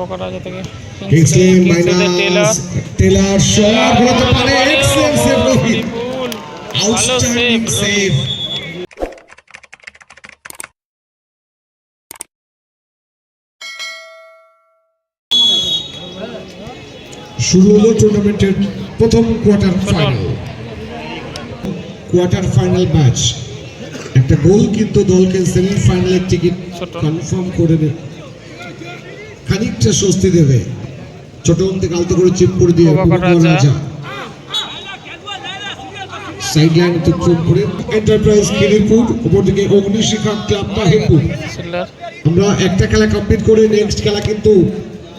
কবা করা যেতে থেকে। টেলার টেলার শট গড়তে পারে excellent save Rohit outstanding save save শুরু হলো টুর্নামেন্টের প্রথম quarter final quarter final match একটা গোল কিন্তু দলকে সেমিফাইনালের টিকিট কনফার্ম করে দেবে খানিকটা স্বস্তি দেবে। ছোট থেকে আলতো করে চিপ করে দিয়ে রাজা। রাজা সাইড লাইন অতিক্রম করে এন্টারপ্রাইজ উপর দিকে অগ্নিশিখা ক্লাব মাহেরপুর আমরা একটা খেলা কমপ্লিট করে নেক্সট খেলা কিন্তু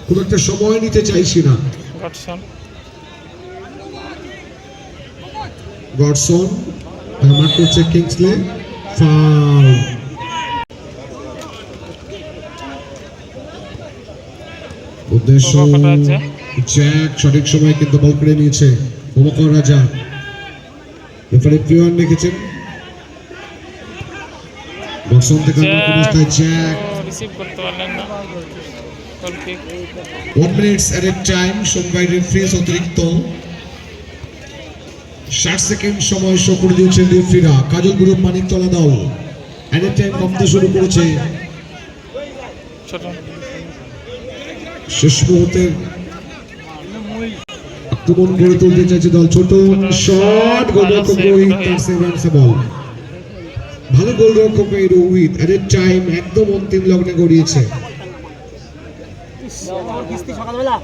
খুব একটা সময় নিতে চাইছি না। গডসন মার্ক করছে কিংসলে ফাউল উদ্দেশ্য জ্যাক সঠিক সময় কিন্তু বল করে নিয়েছে প্রভাকর রাজা। রেফারি প্রিয়ন রেখেছেন জ্যাক। অবস্থায় Jack. One minutes at a time সোমবার রেফারিজ অতিরিক্ত। ষাট সেকেন্ড সময় শো করে দিয়েছেন রেফারিরা। কাজল গ্রুপ মানিকতলা দল। এট এ টাইম কমতে শুরু করেছে। ছোট। শেষ মুহূর্তে আক্রমণ গড়ে তুলতে চাইছে দল ছোট শট গোলরক্ষক রোহিত তার সেভেন বল ভালো গোলরক্ষক এই রোহিত এট এ টাইম একদম অন্তিম লগ্নে গড়িয়েছে। সকালবেলা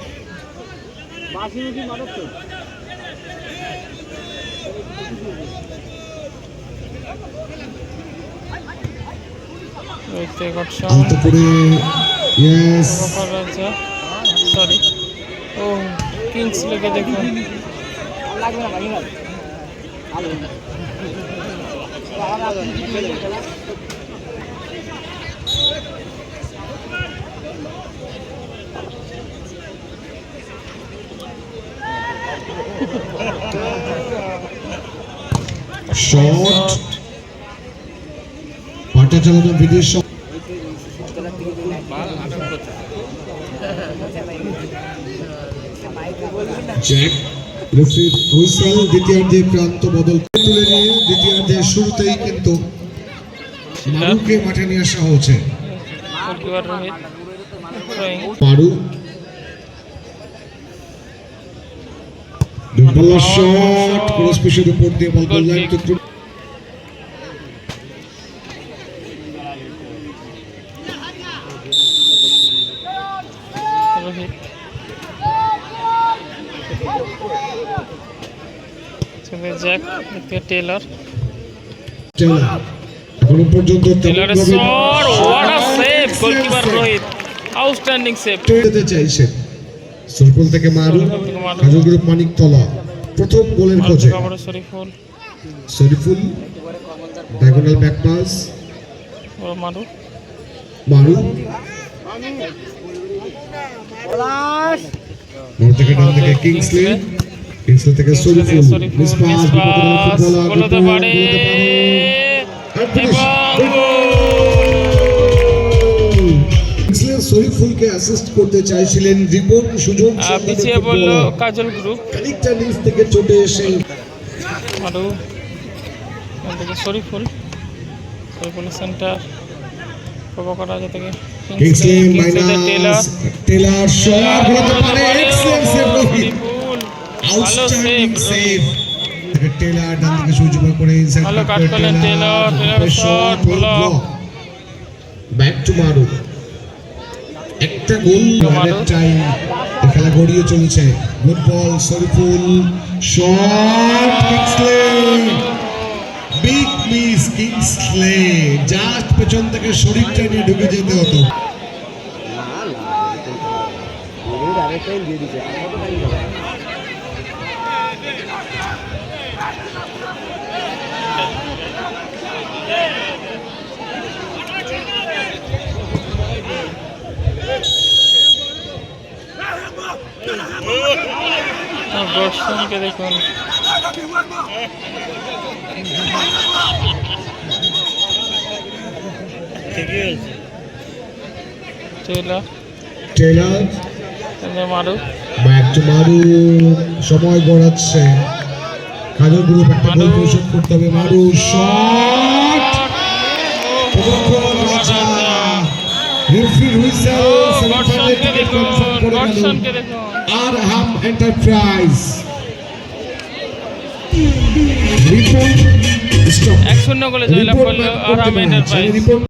সরি ও কিংস লেগে দেখুন শট পাটা চালানো বিদেশ শট জ্যাক রেফারি হুইসেল দ্বিতীয়ার্ধে প্রান্ত বদল তুলে নিয়ে দ্বিতীয়ার্ধের শুরুতেই কিন্তু মারুকে মাঠে নিয়ে আসা হয়েছে। মারু। শট ক্রস পিসের উপর দিয়ে বল গোল লাইন টুকরো রোহিত সেখানে জ্যাক এদিকে টেলর টেলার। এখনও পর্যন্ত টেলরের shot what a save goalkeeper Rohit outstanding save যেতে চাইছেন সরপুল থেকে মারু। কাজল গ্রুপ মানিকতলা প্রথম গোলের খোঁজে। Shariful Shariful diagonal back pass Maru Maru মোড় থেকে ডান থেকে কিংসলি কিংসলি থেকে শরীফুল শরীফুল পারে শরীফুলকে অ্যাসিস্ট করতে চাইছিলেন রিপন সুযোগ পিছিয়ে ফুটবলার। কাজল গ্রুপ খানিকটা নিচ থেকে চটে এসে এখান থেকে শরীফুল সেন্টার কিংসলিতে টেলর টেলার শট করতে পারে excellent save Shariful outstanding save save Taylor ডান থেকে সুযোগ করে ইনসাইড ভালো কাট করলেন টেলর, টেলরের shot, block। Back to Maru একটা গোল মারু। টাইম খেলা গড়িয়ে চলেছে good ball Shariful shot Kingsley big miss Kingsley just পেছন থেকে শরীরটা নিয়ে ঢুকে যেতে হতো দিয়ে দিচ্ছে আর কত টাইম দেবে আর দর্শনকে দেখুন। টেলা Taylor Maru back to Maru সময় গড়াচ্ছে। কাজল গ্রুপ একটা গোল পরিশোধ করতে হবে Maru shot. Raja. Whistle semifinal ticket confirm করে গেল। গডসনকে দেখুন। এন্টারপ্রাইজ রিপোর্ট এক শূন্য গোলে জয়লাভ করল এন্টারপ্রাইজ রিপোর্ট